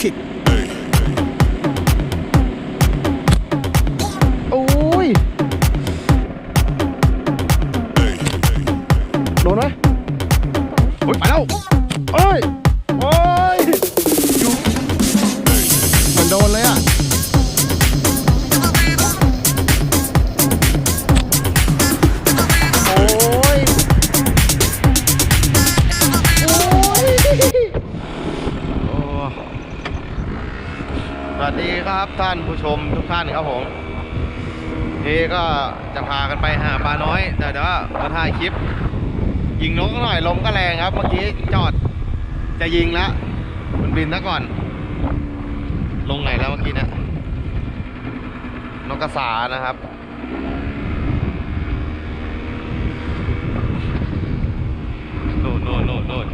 kick. มาถ่ายคลิปยิงนกหน่อยลมก็แรงครับ เมื่อกี้จอดจะยิงแล้วมันบินซะก่อน ลงไหนแล้วเมื่อกี้เนะนกกระสานะครับ โน่นโน่นโน่นโน่น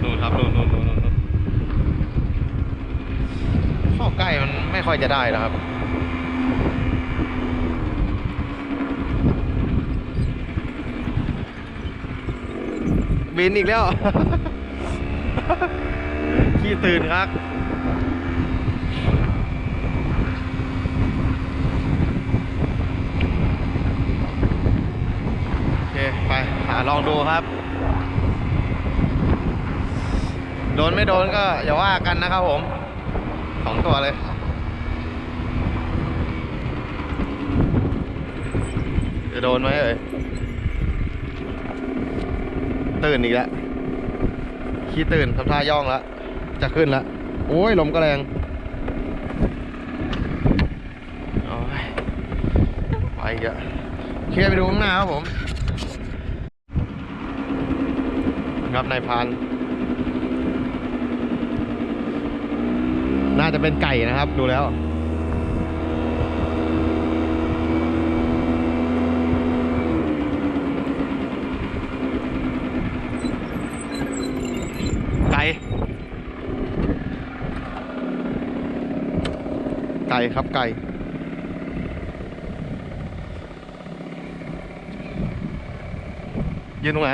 โน่นครับโน่นโน่นโน่นโน่นโน่นเข้าใกล้มันไม่ค่อยจะได้แล้วครับ บินอีกแล้ว ขี้ตื่นครับโอเคไปหาลองดูครับ โดนไม่โดนก็อย่าว่ากันนะครับผมสองตัวเลยจะโดนไหมเอ่ย ตื่นอีกแล้วขี้ตื่นทำท่าย่องแล้วจะขึ้นแล้วโอ้ยลมก็แรงโอ้ยไปอีกแล้วเคลียร์ไปดูข้างหน้าครับผมครับนายพรานน่าจะเป็นไก่นะครับ ดูแล้ว ไก่ ไก่ครับไก่ ยืนตรงไหน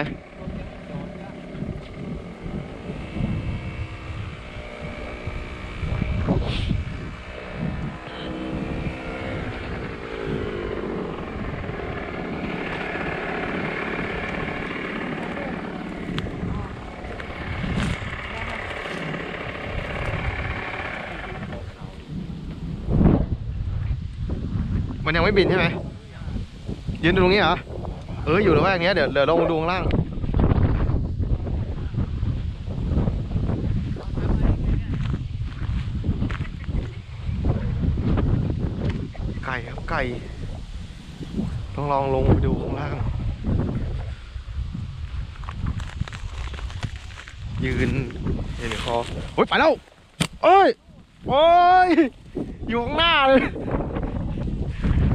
มันยังไม่บินใช่ไหมยืนตรงนี้เหรอ เอออยู่ระแวกนี้เดี๋ยวเดี๋ยวลงดูข้างล่าง ไก่ครับไก่ ต้องลองลงไปดูข้างล่าง ยืนเห็นคอโอ้ยไปแล้วเอ้ยโอ้ยอยู่ข้างหน้าเลย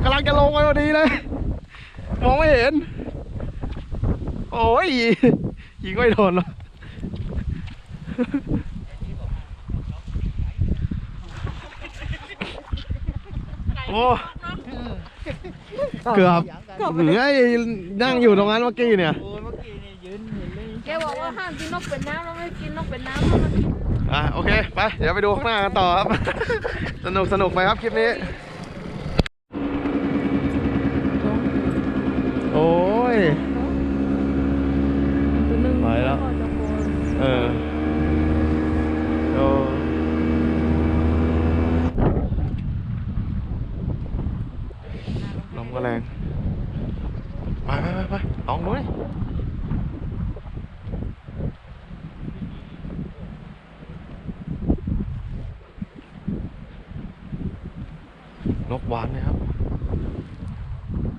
ำลังจะลงไปพอดีเลย มองไม่เห็น โอ้ยยิงไม่โดนหรอกโอ้เกือบเหนื่อยนั่งอยู่ตรงนั้นเมื่อกี้เนี่ยแกบอกว่าห้ามกินนกเป็ดน้ำเราไม่กินนกเป็ดน้ำแล้วมัน อะโอเค ไป เดี๋ยวไปดูข้างหน้ากันต่อครับ สนุกสนุกไปครับคลิปนี้ โอ้ย ตัวนึง ไปแล้ว เออโอ้ลมก็แรง ไปไปไปไปลองดูดินกหวานเลยครับ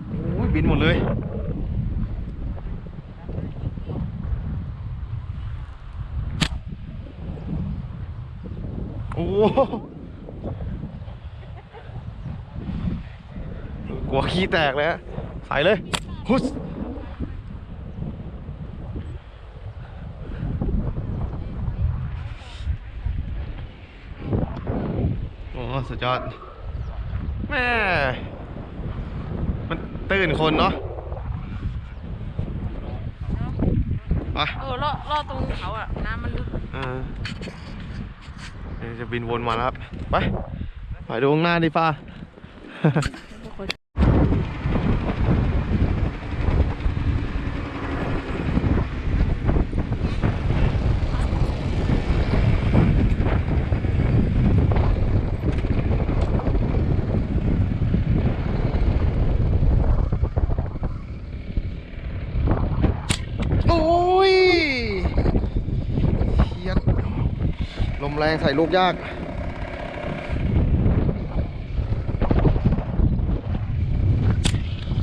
โอ้ย บินหมดเลย โอ้โหกลัวขี้แตกเลยฮะใส่เลยฮุสโอ้สุดยอดแม่มันตื่นคนเนาะไปไปเออลอดลอดตรงเขาอะ น้ำมันลึกเออเดี๋ยว จะบินวนมาแล้วครับ ไป ไปดูข้างหน้าดิฟ้า โอ้ยเฮียดลม แรงใส่ลูกยาก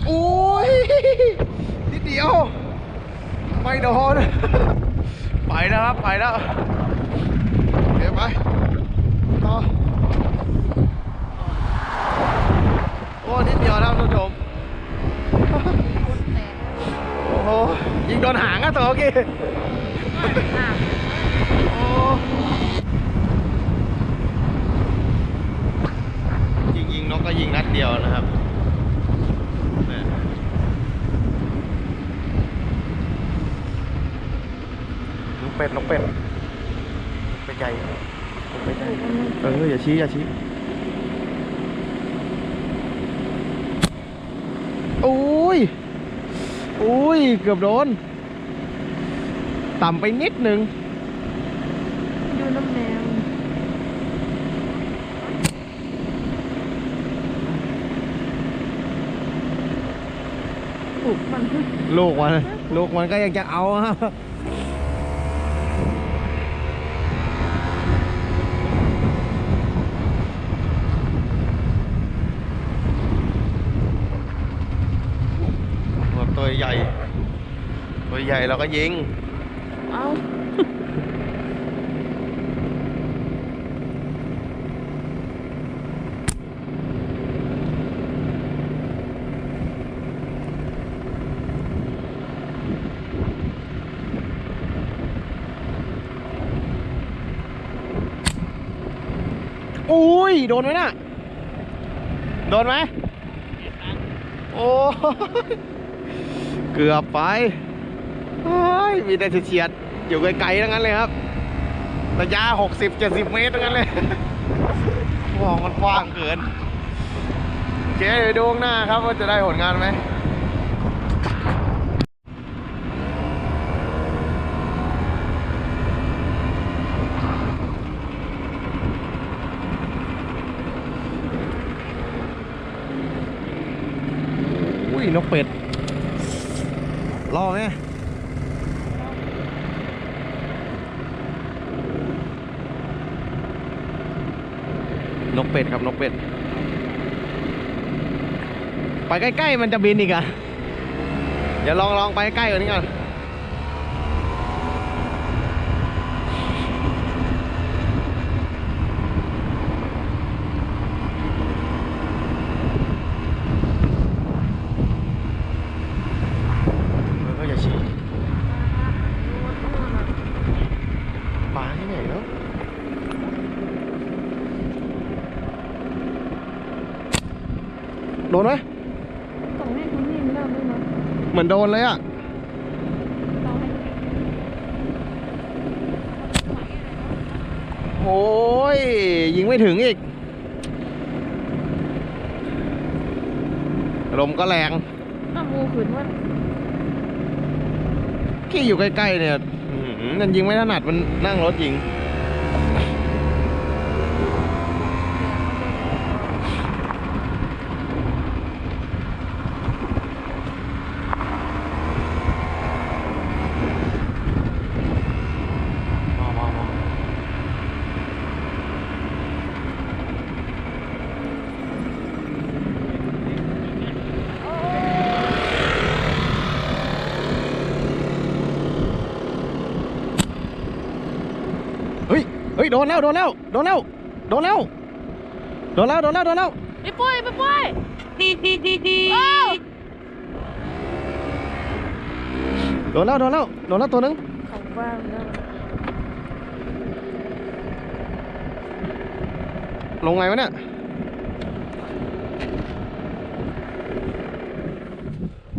โอ้ยนิดเดียว ไม่โดน ไปแล้วครับ ไปแล้วเดี๋ยวไป ต่อ โอ้ นิดเดียวแล้วท่านผู้ชมคนโอ้โหยิงโดนหางอะตัวเมื่อกี้ อะ โอ้ยิงยิงนกก็ยิงนัดเดียวนะครับเนี่ยนกเป็ดนกเป็ดนกเป็ดใหญ่นกเป็ดใหญ่เอออย่า ชี้ อย่าชี้โอ้ยโอ้ย เกือบโดน ต่ำไปนิดหนึ่งอยู่น้ำแนวปลูกมันพึ่งลูกมัน ลูกมันก็ยังจะเอาฮะตัวใหญ่ ตัว ใหญ่เราก็ยิง เอาอุ้ย โดนไหมน่ะ โดนไหม โอ้ยเกือบไปเฮ้ ยมีแต่เฉียดๆอยู่ไกลๆทั้งนั้นเลยครับระยะหกสิบเจ็ดสิบเมตรทั้งนั้นเลยมองมันกว้างเกินโอเคเดี๋ยวดูข้างหน้าครับว่าจะได้ผลงานไหมอุ้ยนกเป็ดรอไหม นกเป็ดครับนกเป็ด ไปใกล้ ๆ มันจะบินอีกอะเดี๋ยวลองลองไปใกล้กว่านี้ก่อนเออก็อย่าชี้ปลาที่ไหนแล้วโดนไหมต้องให้คุณนี่เล่าด้วยนะเหมือนโดนเลยอะต้องให้โอ้ย ยิงไม่ถึงอีก ลมก็แรงน้ำมูขืนมันที่อยู่ใกล้ๆเนี่ยอื้อหือมันยิงไม่ถนัดมันนั่งรถยิง มามามาเฮ้ยเฮ้ยโดนแล้วโดนแล้วโดนแล้วโดนแล้วโดนแล้วโดนแล้วโดนแล้วไปปุ้ยไปปุ้ยโอ้โดนแล้วโดนแล้วโดนแล้วตัวหนึงเขาว่างแล้วลงไงวะเนี่ย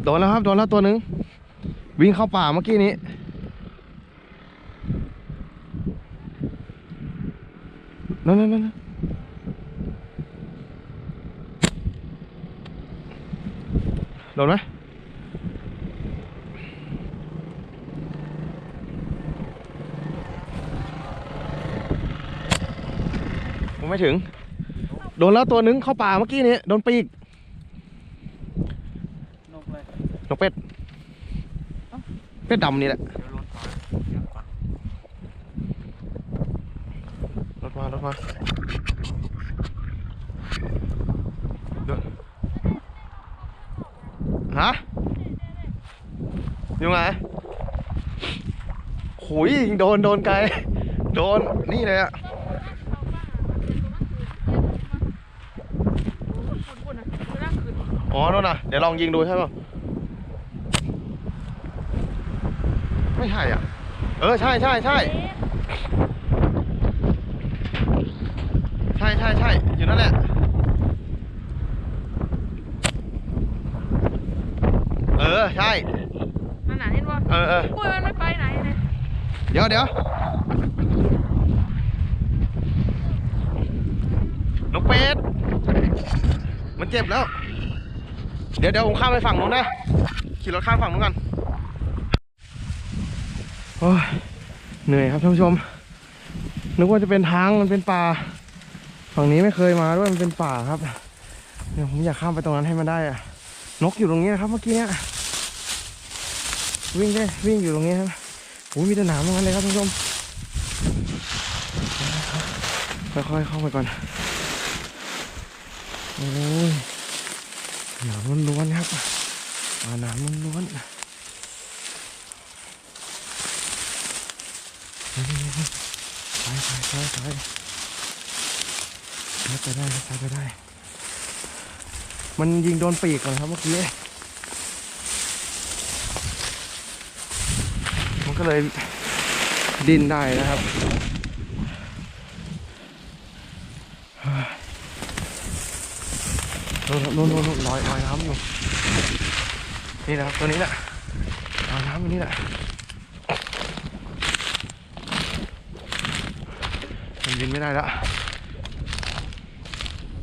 โดนแล้วครับโดนแล้วตัวหนึ่งวิ่งเข้าป่าเมื่อกี้นี้ นั่นนั่นนั่นโดนไหมผมไม่ถึง โดนแล้วตัวนึงเข้าป่าเมื่อกี้นี้ โดนปีก นกเลยนกเป็ด เป็ดดำนี่แหละ เดี๋ยวรถ มาเดี๋ยวก่อนรถมาเดี๋ยวฮะอยู่ไงหุยโดนโดนไกล โดน นี่เลยอะอ๋อโน่นน่ะ เดี๋ยวลองยิงดูใช่ป่ะ ไม่ใช่อะ เออ ใช่ใช่ใช่ใช่ใช่ใช่ อยู่นั่นแหละเออใช่นั่นน่ะเห็นบ่เออเออปุ้ยมันไม่ไปไหนเลยเดี๋ยวเดี๋ยวนกเป็ดมันเจ็บแล้ว เดี๋ยวเดี๋ยวผมข้ามไปฝั่งนู้นนะขี่รถข้ามฝั่งนู้นกันโอ้ยเหนื่อยครับท่านผู้ชมนึกว่าจะเป็นทางมันเป็นป่า ฝั่งนี้ไม่เคยมาด้วยมันเป็นป่าครับ เดี๋ยวผมอยากข้ามไปตรงนั้นให้มันได้อะนกอยู่ตรงนี้นะครับ เมื่อกี้เนี่ยวิ่งได้วิ่งอยู่ตรงนี้ครับโอ้ยมีแต่หนามทั้งนั้นเลยครับท่านผู้ชมค่อยๆเข้าไปก่อนโอ้ยหนามล้วนๆครับอ่าหนามล้วนๆไปไปไปไป ไปไปได้ไปไปได้ มันยิงโดนปีกก่อนครับเมื่อกี้ มันก็เลยดิ้นได้นะครับโน่นโน่นโน่นโน่นลอยลอยน้ำอยู่ นี่นะครับตัวนี้แหละลอยน้ำอยู่นี่แหละมันบินไม่ได้แล้ว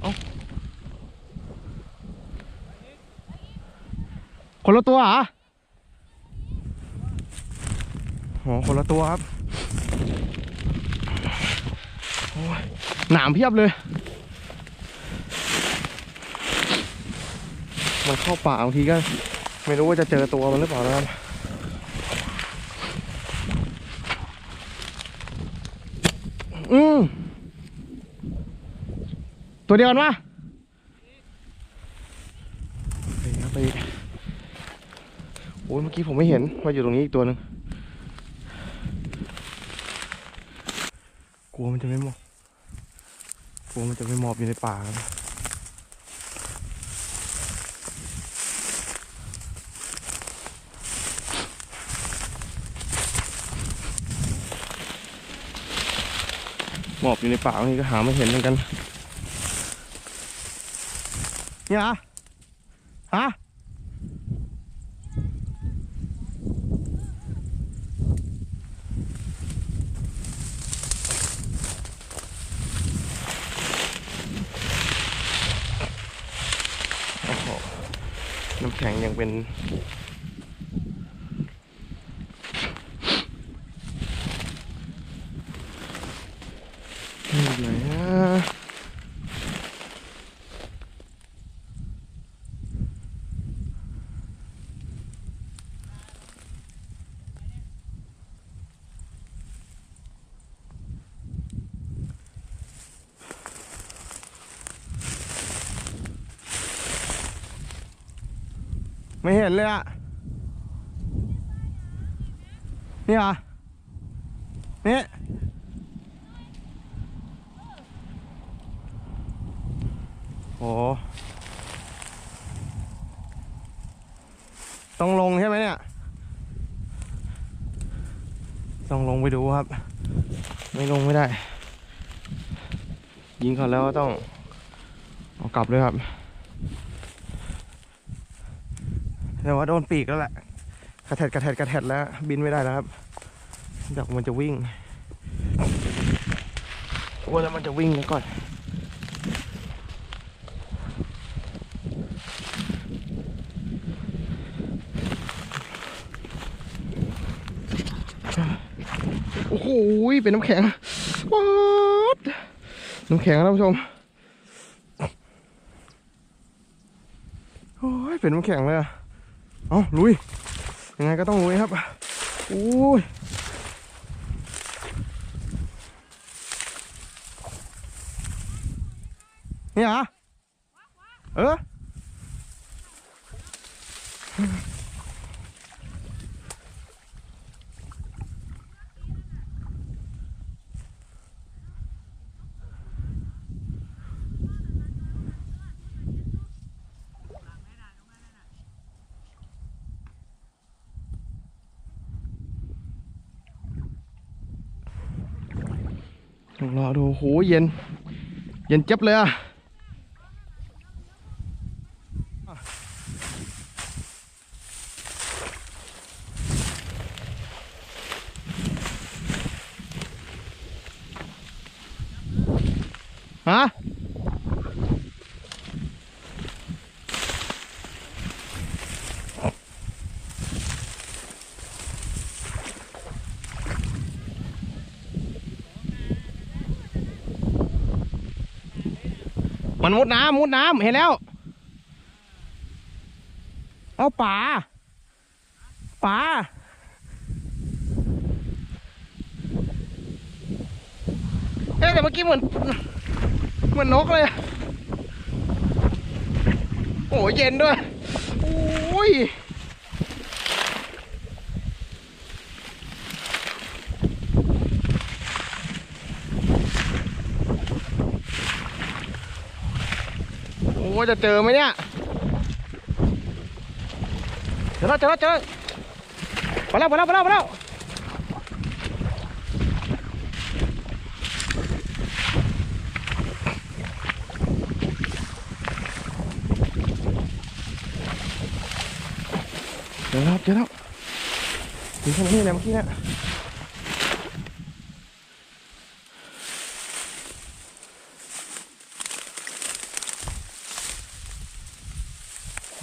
เอ้า คนละตัวเหรออ๋อคนละตัวครับโอ้ยหนามเพียบเลย มันเข้าป่าบางทีก็ ไม่รู้ว่าจะเจอตัวมันหรือเปล่านะครับอืมตัวเดียวกันปะไปครับไปอีกโอ้ยเมื่อกี้ผมไม่เห็นว่าอยู่ตรงนี้อีกตัวหนึ่งกลัวมันจะไม่หมอบกลัวมันจะไม่หมอบอยู่ในป่าครับหมอบอยู่ในป่าบางทีก็หาไม่เห็นเหมือนกันเนี่ยเหรอฮะโอ้โหน้ำ แข็งยังเป็น อยู่ไหนนะ ไม่เห็นเลยอะนี่เหรอนี่โอ้ต้องลงใช่ไหมเนี่ย ต้องลงไปดูครับ ไม่ลงไม่ได้ ยิงเขาแล้วต้อง เอากลับเลยครับ แต่ว่าโดนปีกแล้วแหละกระแทดกระแทดกระแทดแล้ว บินไม่ได้แล้วครับจากมันจะวิ่งโอ้ลัวแล้วมันจะวิ่งแล้วก่อนโอ้โหเป็นน้ำแข็งป๊าดน้ำแข็งนะท่านผู้ชมโอ้ยเป็นน้ำแข็งเลยอะ เอาลุย ยังไงก็ต้องลุยครับโอ้ยนี่เหรอเออ ต้องรอดูโหเย็น เย็นเจ็บเลยอะฮะ มันมุดน้ำมุดน้ำเห็นแล้ว เอาป่าป่าเอ๊ะแต่เมื่อกี้เหมือนเหมือนนกเลย โอ้ยเย็นด้วย โอ้ย โอ้ยจะเจอไหมเนี่ยเจอแล้วเจอแล้วเจอแล้วมาแล้วมาแล้วมาแล้วมาแล้วเจอแล้วเจอแล้วอยู่ข้างนี้และเมื่อกี้เนี่ย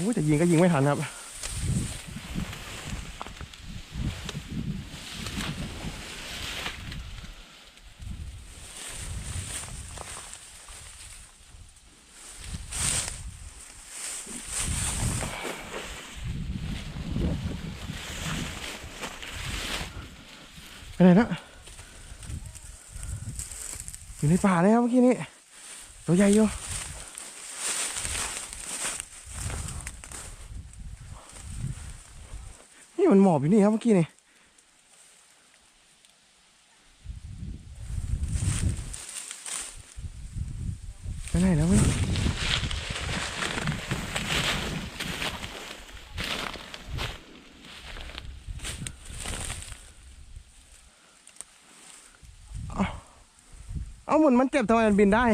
อ้ยแต่ยิงก็ยิงไม่ทันครับไปไหนละอยู่ในป่าเลยครับเมื่อกี้นี้ตัวใหญ่อยู่ นี่มันหมอบอยู่นี่ครับเมื่อกี้นี่ไปไหนแล้วเว้ยเอาหมุนมันเจ็บทำไมมันบินได้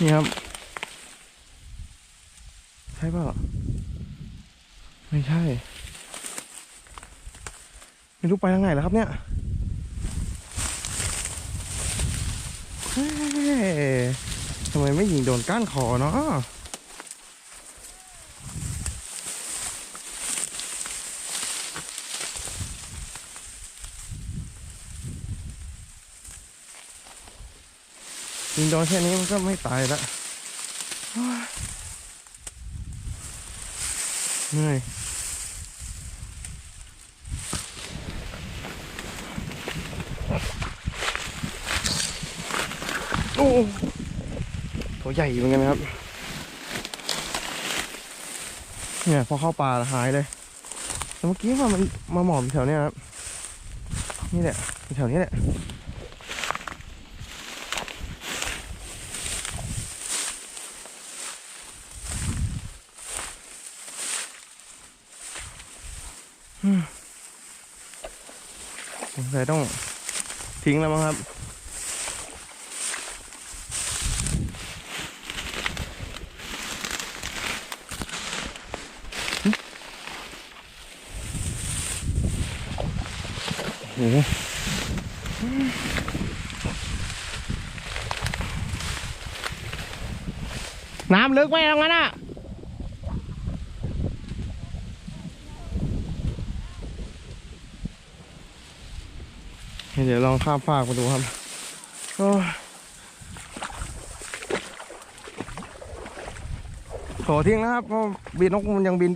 นี่ครับ ใช่เปล่าไม่ใช่ ไม่รู้ไปทางไหนแล้วครับเนี่ยเฮ้ยทำไมไม่ยิงโดนก้านคอเนาะ โดนแค่นี้มันก็ไม่ตายละโอ้ยเหนื่อยโอ้ตัวใหญ่เหมือนกันครับเนี่ยพอเข้าป่าหายเลยแต่เมื่อกี้ว่ามันมาหมอบแถวเนี้ยครับนี่แหละแถวนี้แหละ สัยต้องทิ้งแล้วมั้งครับ โอ้โหน้ำลึกไหมตรงนั้นอะ เดี๋ยวลองข้ามฟากมาดูครับโอ้ยโถทิ้งนะครับเพราะบินนกมันยังบิน